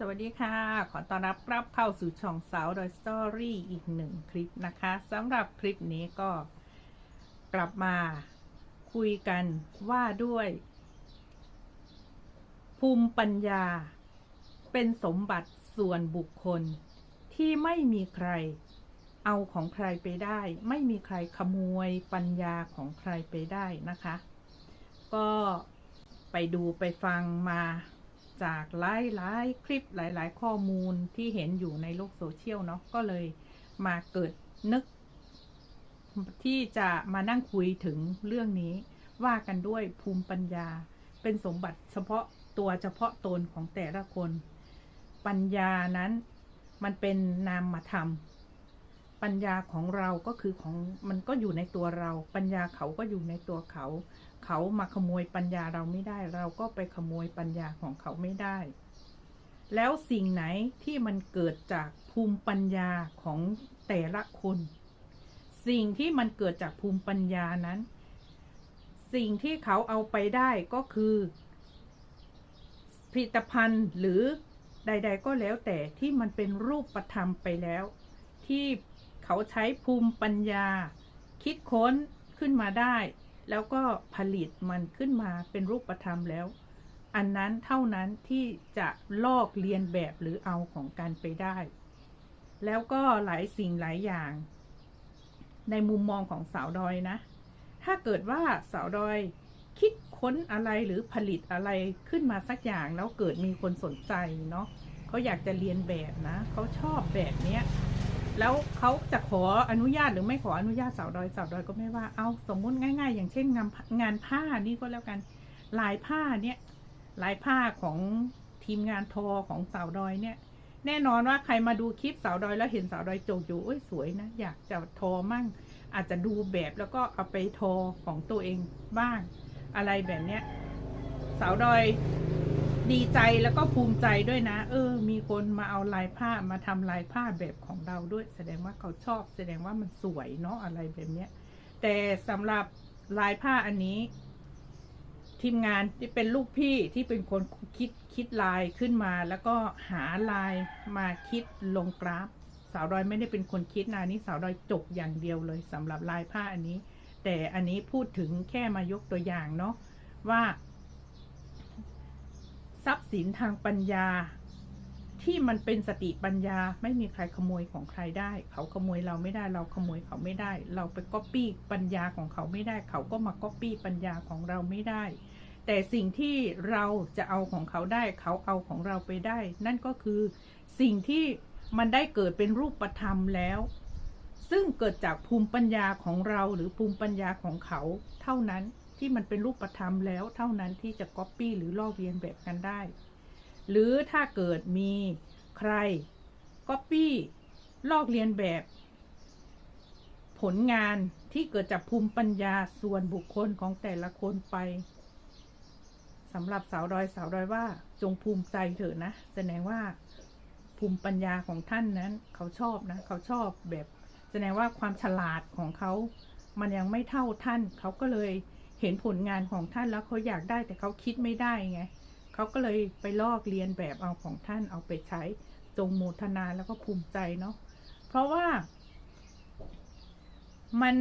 สวัสดีค่ะ ขอต้อนรับกลับเข้าสู่ช่องสาวดอยสตอรี่อีกหนึ่งคลิปนะคะสำหรับคลิปนี้ก็กลับมาคุยกันว่าด้วย ภูมิปัญญา เป็นสมบัติส่วนบุคคล ที่ไม่มีใคร เอาของใครไปได้ ไม่มีใครขโมยปัญญาของใครไปได้นะคะ ก็ไปดูไปฟังมา จากหลายๆ คลิปหลาย ๆ ข้อมูลที่เห็นอยู่ในโลกโซเชียลเนาะก็เลยมาเกิดนึก ที่จะมานั่งคุยถึงเรื่องนี้ ว่ากันด้วยภูมิปัญญา เป็นสมบัติเฉพาะตัวเฉพาะตนของแต่ละคน ปัญญานั้นมันเป็นนามธรรม ปัญญาของเราก็คือของมันก็อยู่ในตัวเรา ปัญญาเขาก็อยู่ในตัวเขา เขามาขโมยปัญญาเราไม่ได้ เราก็ไปขโมยปัญญาของเขาไม่ได้ แล้วสิ่งไหนที่มันเกิดจากภูมิปัญญาของแต่ละคน สิ่งที่มันเกิดจากภูมิปัญญานั้น สิ่งที่เขาเอาไปได้ก็คือ ผลิตภัณฑ์หรือใด ๆ ก็แล้วแต่ที่มันเป็นรูปธรรมไปแล้วที่ เขาใช้ภูมิปัญญา คิดค้นขึ้นมาได้ แล้วก็ผลิตมันขึ้นมาเป็นรูปธรรมแล้ว อันนั้นเท่านั้นที่จะลอกเลียนแบบหรือเอาของกันไปได้ แล้วก็หลายสิ่งหลายอย่าง ในมุมมองของสาวดอยนะ ถ้าเกิดว่าสาวดอยคิดค้นอะไรหรือผลิตอะไรขึ้นมาสักอย่างแล้วเกิดมีคนสนใจเนาะเขาอยากจะเรียนแบบนะ เขาชอบแบบเนี้ย แล้วเขาจะขออนุญาตหรือไม่ขออนุญาตสาวดอยสาวดอยก็ไม่ว่าเอาสมมุติง่าย ๆ อย่างเช่นงานงานผ้านี่ก็แล้วกันลายผ้าเนี่ยลายผ้าของทีมงานทอของสาวดอยเนี่ย แน่นอนว่าใครมาดูคลิปสาวดอยแล้วเห็นสาวดอยโจกอยู่โอ้ยสวยนะ อยากจะทอมั่ง อาจจะดูแบบแล้วก็เอาไปทอของตัวเองบ้าง อะไรแบบเนี้ยสาวดอย ดีใจแล้วก็ภูมิใจด้วยนะ เออ มีคนมาเอาลายผ้ามาทำลายผ้าแบบของเราด้วย แสดงว่าเขาชอบ แสดงว่ามันสวยเนาะอะไรแบบเนี้ย แต่สำหรับลายผ้าอันนี้ ทีมงานที่เป็นลูกพี่ที่เป็นคนคิดคิดลายขึ้นมา แล้วก็หาลายมาคิดลงกราฟ สาวดอยไม่ได้เป็นคนคิดนะนนี้สาวดอยจบอย่างเดียวเลยสำหรับลายผ้าอันนี้ แต่อันนี้พูดถึงแค่มายกตัวอย่างเนาะว่า ทรัพย์สินทางปัญญา ที่มันเป็นสติปัญญาไม่มีใครขโมยของใครได้ เขาขโมยเราไม่ได้ เราขโมยเขาไม่ได้ เราไปก๊อปปี้ปัญญาของเขาไม่ได้ เขาก็มาก๊อปปี้ปัญญาของเราไม่ได้ แต่สิ่งที่เราจะเอาของเขาได้ เขาเอาของเราไปได้ นั่นก็คือสิ่งที่มันได้เกิดเป็นรูปธรรมแล้ว ซึ่งเกิดจากภูมิปัญญาของเราหรือภูมิปัญญาของเขาเท่านั้น ที่มันเป็นรูปธรรมแล้วเท่านั้นที่จะก๊อปปี้หรือลอกเลียนแบบกันได้ หรือถ้าเกิดมีใครก๊อปปี้ลอกเลียนแบบ ผลงานที่เกิดจากภูมิปัญญาส่วนบุคคลของแต่ละคนไปสำหรับสาวดอยสาวดอยว่าจงภูมิใจเถอะนะแสดงว่าภูมิปัญญาของท่านนั้น เขาชอบนะ เขาชอบแบบ แสดงว่าความฉลาดของเขา มันยังไม่เท่าท่าน เขาก็เลย เห็นผลงานของท่านแล้วเขาอยากได้แต่เขาคิดไม่ได้ไงเขาก็เลยไปลอกเรียนแบบเอาของท่านเอาไปใช้จงโมทนาแล้วก็ภูมิใจเนาะเพราะว่า มัน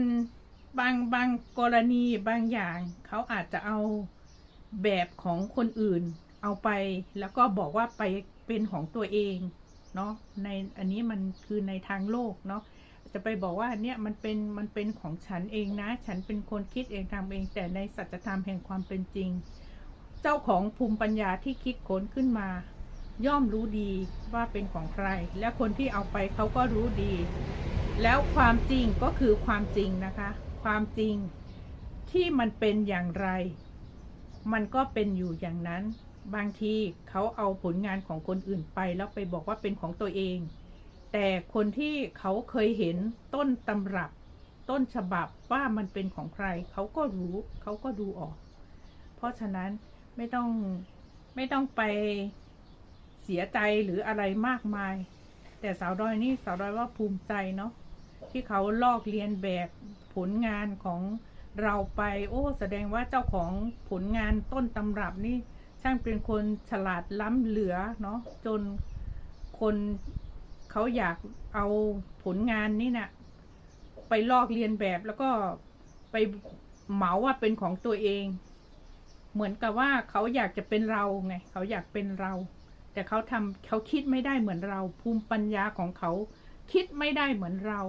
บางบางกรณีบางอย่างเขาอาจจะเอาแบบของคนอื่น เอาไปแล้วก็บอกว่าไปเป็นของตัวเองเนาะในอันนี้มันคือในทางโลกเนาะ จะไปบอกว่าเนี่ยมันเป็นมันเป็นของฉันเองนะ ฉันเป็นคนคิดเองทำเอง แต่ในสัจธรรมแห่งความเป็นจริง เจ้าของภูมิปัญญาที่คิดค้นขึ้นมา ย่อมรู้ดีว่าเป็นของใคร และคนที่เอาไปเขาก็รู้ดี แล้วความจริงก็คือความจริงนะคะ ความจริงที่มันเป็นอย่างไร มันก็เป็นอยู่อย่างนั้น บางทีเขาเอาผลงานของคนอื่นไป แล้วไปบอกว่าเป็นของตัวเอง แต่คนที่เขาเคยเห็นต้นตำรับต้นฉบับว่ามันเป็นของใคร เขาก็รู้เขาก็ดูออก เพราะฉะนั้นไม่ต้องไม่ต้องไปเสียใจหรืออะไรมากมาย แต่สาวดอยนี่สาวดอยว่าภูมิใจเนาะที่เขาลอกเลียนแบบผลงานของเราไป โอ้ แสดงว่าเจ้าของผลงานต้นตำรับนี่ช่างเป็นคนฉลาดล้ำเหลือเนาะจนคน เขาอยากเอาผลงานนี่นะ่ะ ไปลอกเรียนแบบแล้วก็ไปเหมาว่าเป็นของตัวเอง เหมือนกับว่าเขาอยากจะเป็นเราไง เขาอยากเป็นเรา แต่เขาทำเขาคิดไม่ได้เหมือนเรา ภูมิปัญญาของเขาคิดไม่ได้เหมือนเรา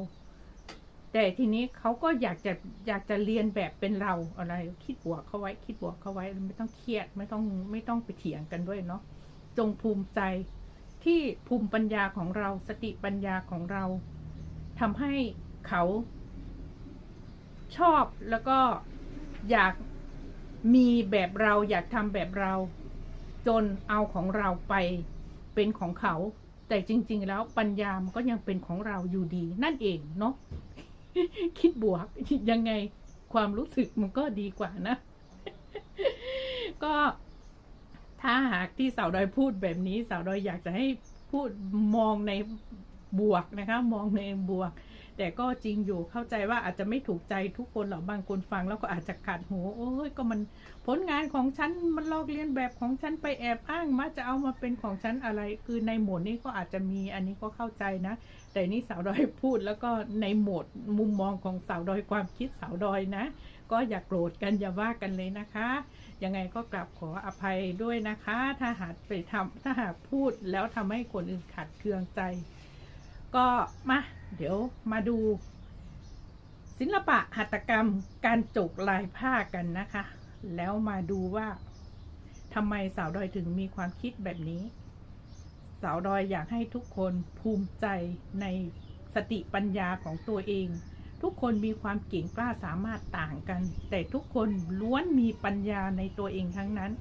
แต่ทีนี้เขาก็อยากจะอยากจะเรียนแบบเป็นเราอะไร คิดบวกเขาไว้ คิดบวกเขาไว้ไม่ต้องเครียดไม่ต้องไม่ต้องไปเถียงกันด้วยเนาะจงภูมิใจ ที่ภูมิปัญญาของเราสติปัญญาของเราทำให้เขาชอบแล้วก็อยากมีแบบเราอยากทำแบบเรา จนเอาของเราไปเป็นของเขา แต่จริง ๆ แล้วปัญญามันก็ยังเป็นของเราอยู่ดี นั่นเองเนาะคิดบวกยังไงความรู้สึกมันก็ดีกว่านะ ก็ ถ้าหากที่สาวดอยพูดแบบนี้ สาวดอยอยากจะให้พูดมองในบวกนะคะ มองในบวก แต่ก็จริงอยู่เข้าใจว่าอาจจะไม่ถูกใจทุกคนหรอกบางคนฟังแล้วก็อาจจะขัดหูโอ้ยก็มันผลงานของฉันมันลอกเลียนแบบของฉันไปแอบอ้างมาจะเอามาเป็นของฉันอะไร คือในโหมดนี้ก็อาจจะมีอันนี้ก็เข้าใจนะ แต่นี่สาวดอยพูดแล้วก็ในโหมดมุมมองของสาวดอยความคิดสาวดอยนะ ก็อย่ากโกรธกันอย่าว่ากันเลยนะคะ ยังไงก็กลับขออภัยด้วยนะคะ ถ้าหากไปทำถ้าหากพูดแล้วทำให้คนอื่นขัดเคืองใจ ก็มาเดี๋ยวมาดู ศิลปะหัตถกรรมการจกลายผ้ากันนะคะ แล้วมาดูว่าทำไมสาวดอยถึงมีความคิดแบบนี้ สาวดอยอยากให้ทุกคนภูมิใจในสติปัญญาของตัวเอง ทุกคนมีความเก่งกล้าสามารถต่างกัน แต่ทุกคนล้วนมีปัญญาในตัวเองทั้งนั้น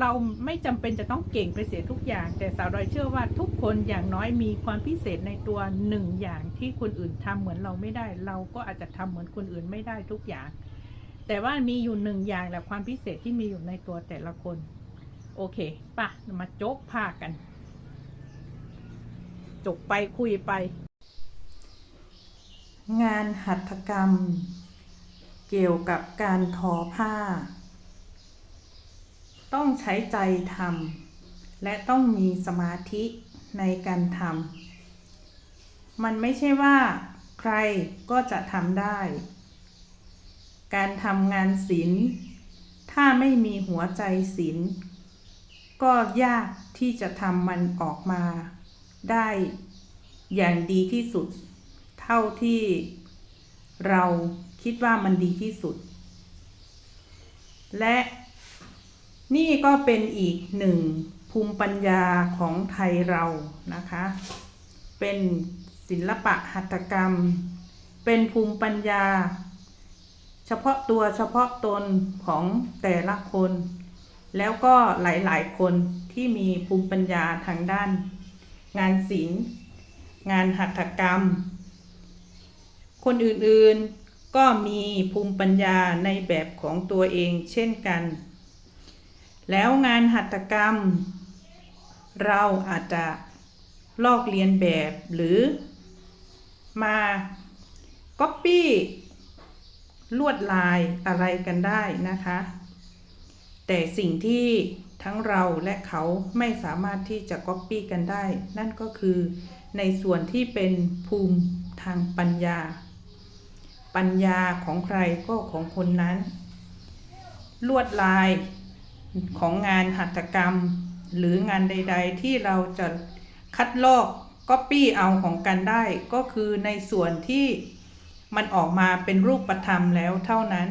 เราไม่จำเป็นจะต้องเก่งไปเสียทุกอย่าง แต่สาวดอยเชื่อว่าทุกคนอย่างน้อยมีความพิเศษในตัวหนึ่งอย่างที่คนอื่นทำเหมือนเราไม่ได้ เราก็อาจจะทำเหมือนคนอื่นไม่ได้ทุกอย่าง แต่ว่ามีอยู่หนึ่งอย่างแหละความพิเศษที่มีอยู่ในตัวแต่ละคน โอเคป่ะมาโจ๊กผ้ากันจกไปคุยไป งานหัตถกรรม เกี่ยวกับการทอผ้า ต้องใช้ใจทำและต้องมีสมาธิในการทำมันไม่ใช่ว่าใครก็จะทำได้ การทำงานศิลป์ถ้าไม่มีหัวใจศิลป์ก็ยากที่จะทำมันออกมาได้อย่างดีที่สุด เท่าที่เราคิดว่ามันดีที่สุด และนี่ก็เป็นอีกหนึ่งภูมิปัญญาของไทยเรานะคะ เป็นศิลปะหัตถกรรม เป็นภูมิปัญญา เฉพาะตัวเฉพาะตนของแต่ละคน แล้วก็หลาย ๆ คนที่มีภูมิปัญญาทางด้าน งานศิลป์ งานหัตถกรรม คนอื่นๆก็มีภูมิปัญญาในแบบของตัวเองเช่นกัน แล้วงานหัตถกรรม เราอาจจะลอกเลียนแบบหรือมาก๊อปปี้ลวดลายอะไรกันได้นะคะ แต่สิ่งที่ทั้งเราและเขาไม่สามารถที่จะก๊อปปี้กันได้ นั่นก็คือในส่วนที่เป็นภูมิทางปัญญา ปัญญาของใครก็ของคนนั้น ลวดลายของงานหัตถกรรม หรืองานใด ๆ ที่เราจะคัดลอกก๊อปปี้เอาของกันได้ ก็คือในส่วนที่มันออกมาเป็นรูปธรรมแล้วเท่านั้น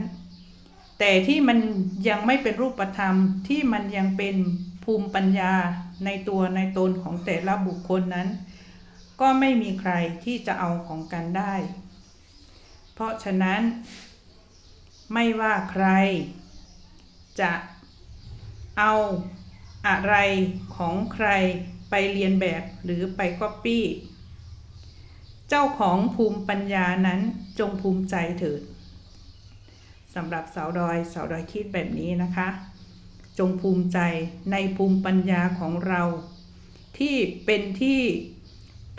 แต่ที่มันยังไม่เป็นรูปธรรมที่มันยังเป็นภูมิปัญญาในตัวในตนของแต่ละบุคคลนั้น ก็ไม่มีใครที่จะเอาของกันได้ เพราะฉะนั้น ไม่ว่าใคร จะเอาอะไรของใครไปเรียนแบบหรือไปก๊อปปี้ เจ้าของภูมิปัญญานั้นจงภูมิใจเถิดสำหรับสาวดอยสาวดอยคิดแบบนี้นะคะ จงภูมิใจในภูมิปัญญาของเรา ที่เป็นที่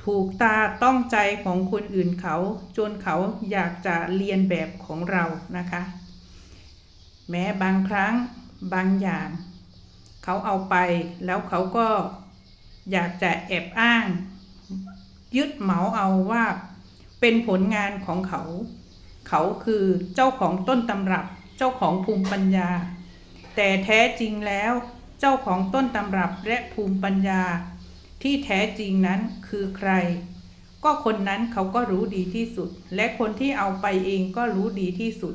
ถูกตาต้องใจของคนอื่นเขา จนเขาอยากจะเรียนแบบของเรานะคะ แม้บางครั้งบางอย่าง เขาเอาไปแล้วเขาก็อยากจะแอบอ้าง ยึดเหมาเอาว่าเป็นผลงานของเขา เขาคือเจ้าของต้นตำรับเจ้าของภูมิปัญญา แต่แท้จริงแล้วเจ้าของต้นตำรับและภูมิปัญญา ที่แท้จริงนั้นคือใคร ก็คนนั้นเขาก็รู้ดีที่สุด และคนที่เอาไปเองก็รู้ดีที่สุด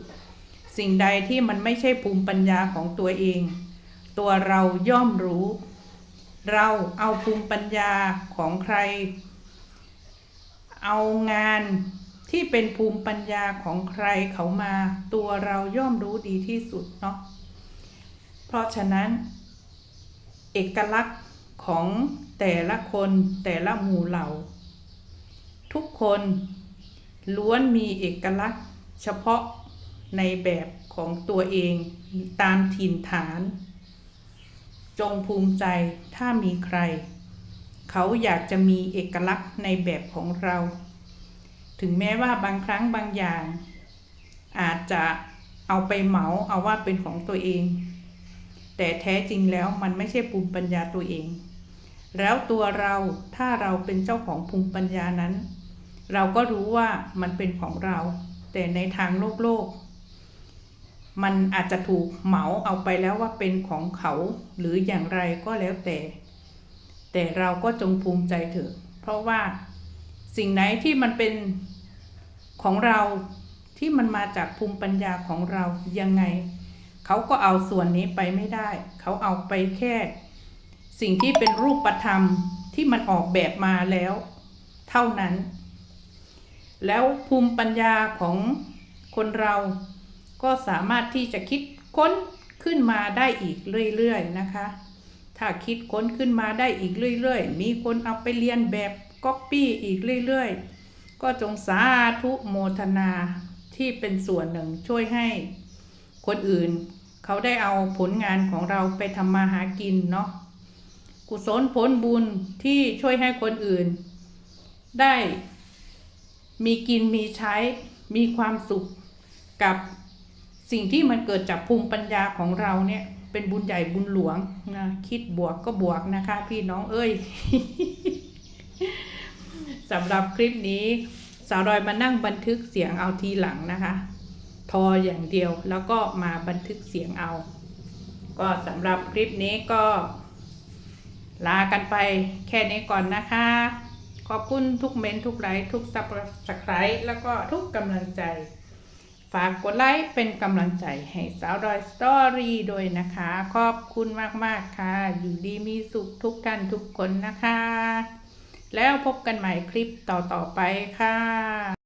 สิ่งใดที่มันไม่ใช่ภูมิปัญญาของตัวเอง ตัวเราย่อมรู้ เราเอาภูมิปัญญาของใคร เอางานที่เป็นภูมิปัญญาของใครเขามา ตัวเราย่อมรู้ดีที่สุดเนาะเพราะฉะนั้น เอกลักษณ์ของ แต่ละคนแต่ละหมู่เหล่า ทุกคนล้วนมีเอกลักษณ์เฉพาะในแบบของตัวเองตามถิ่นฐาน จงภูมิใจถ้ามีใคร เขาอยากจะมีเอกลักษณ์ในแบบของเรา ถึงแม้ว่าบางครั้งบางอย่าง อาจจะเอาไปเหมาเอาว่าเป็นของตัวเอง แต่แท้จริงแล้วมันไม่ใช่ภูมิปัญญาตัวเอง แล้วตัวเราถ้าเราเป็นเจ้าของภูมิปัญญานั้น เราก็รู้ว่ามันเป็นของเรา แต่ในทางโลกโลก มันอาจจะถูกเหมาเอาไปแล้วว่าเป็นของเขาหรืออย่างไรก็แล้วแต่ แต่เราก็จงภูมิใจเถอะ เพราะว่าสิ่งไหนที่มันเป็นของเราที่มันมาจากภูมิปัญญาของเรายังไง เขาก็เอาส่วนนี้ไปไม่ได้ เขาเอาไปแค่ สิ่งที่เป็นรูปธรรมที่มันออกแบบมาแล้ว เท่านั้น แล้วภูมิปัญญาของคนเราก็สามารถที่จะคิดค้นขึ้นมาได้อีกเรื่อยๆนะคะ ถ้าคิดค้นขึ้นมาได้อีกเรื่อยๆ มีคนเอาไปเรียนแบบก๊อปปี้อีกเรื่อยๆ ก็จงสาธุโมทนาที่เป็นส่วนหนึ่งช่วยให้คนอื่น เขาได้เอาผลงานของเราไปทำมาหากินเนาะ กุศลผลบุญที่ช่วยให้คนอื่น ได้มีกินมีใช้มีความสุขกับสิ่งที่มันเกิดจากภูมิปัญญาของเราเนี่ย เป็นบุญใหญ่บุญหลวงนะคิดบวกก็บวกนะคะ พี่น้องเอ้ยสำหรับคลิปนี้ สาวรอยมานั่งบันทึกเสียงเอาทีหลังนะคะทออย่างเดียวแล้วก็มาบันทึกเสียงเอา ก็สำหรับคลิปนี้ก็ ลากันไปแค่นี้ก่อนนะคะ ขอบคุณทุกเมนต์ทุกไลค์ทุกซับสไครต์แล้วก็ทุกกำลังใจ ฝากกดไลค์เป็นกำลังใจให้สาวดอยสตอรี่ด้วยนะคะ ขอบคุณมากๆค่ะ อยู่ดีมีสุขทุกท่านทุกคนนะคะ แล้วพบกันใหม่คลิปต่อๆไปค่ะ